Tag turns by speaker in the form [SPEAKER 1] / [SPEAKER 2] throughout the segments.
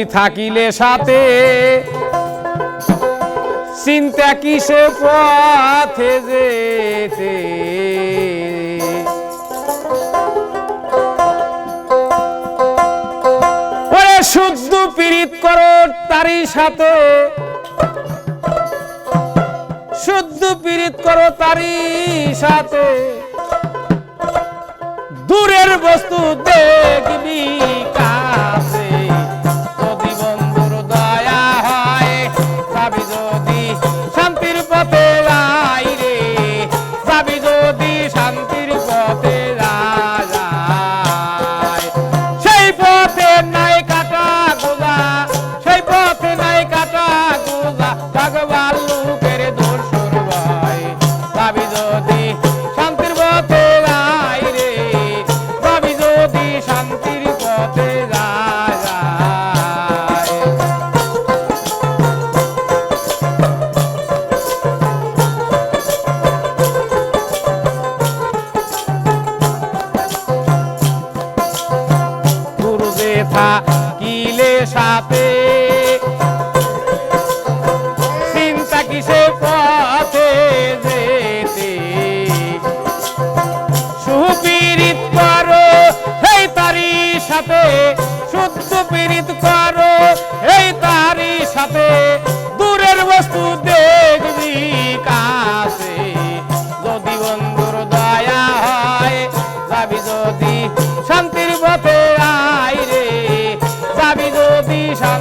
[SPEAKER 1] তুমি থাকিলে সাথে। চিন্তা কিসে পথে যেতে? ওরে শুদ্ধ পীড়িত করো তারই সাথে। শুদ্ধ পীড়িত করো তারই সাথে। দূরের বস্তু দেখবি থাকিলে সাপে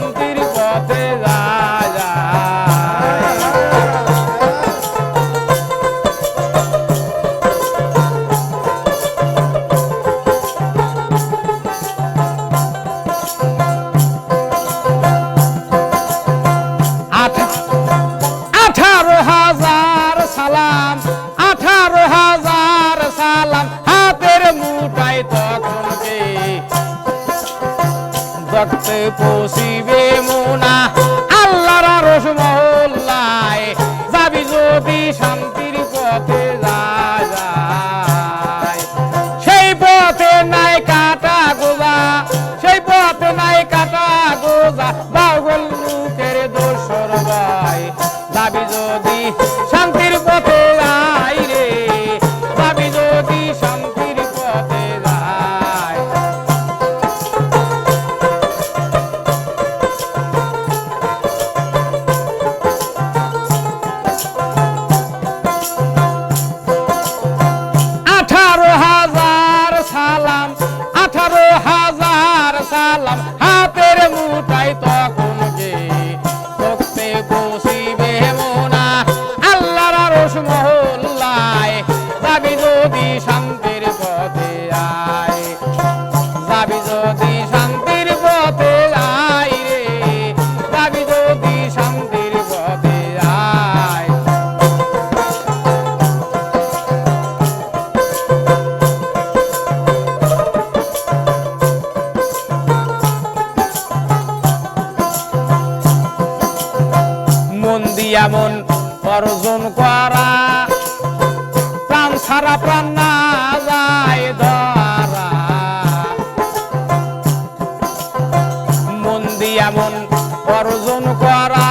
[SPEAKER 1] শান্তির রক্তে পশিবে মোনা। আল্লাহর রস মহল্লায় যাবি যদি শান্তির পথে যায়। সেই নাই কাটা নাই কাটা দোষ যদি এমন অর্জন করা প্রাণ সারা প্রাণ না যায় ধরা মন্দি এমন অর্জন করা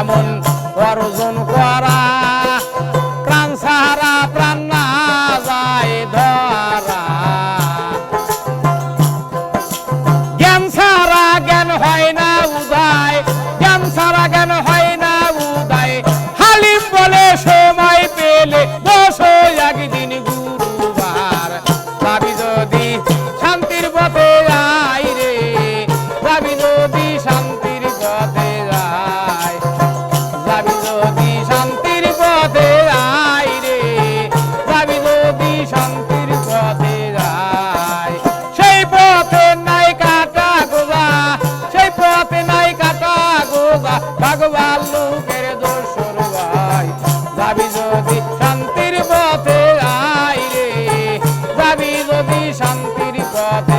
[SPEAKER 1] এমন অর্জন করা। প্রাণ সাহারা প্রাণ না যায় ধরা। জ্ঞান সারা জ্ঞান হয় না Baba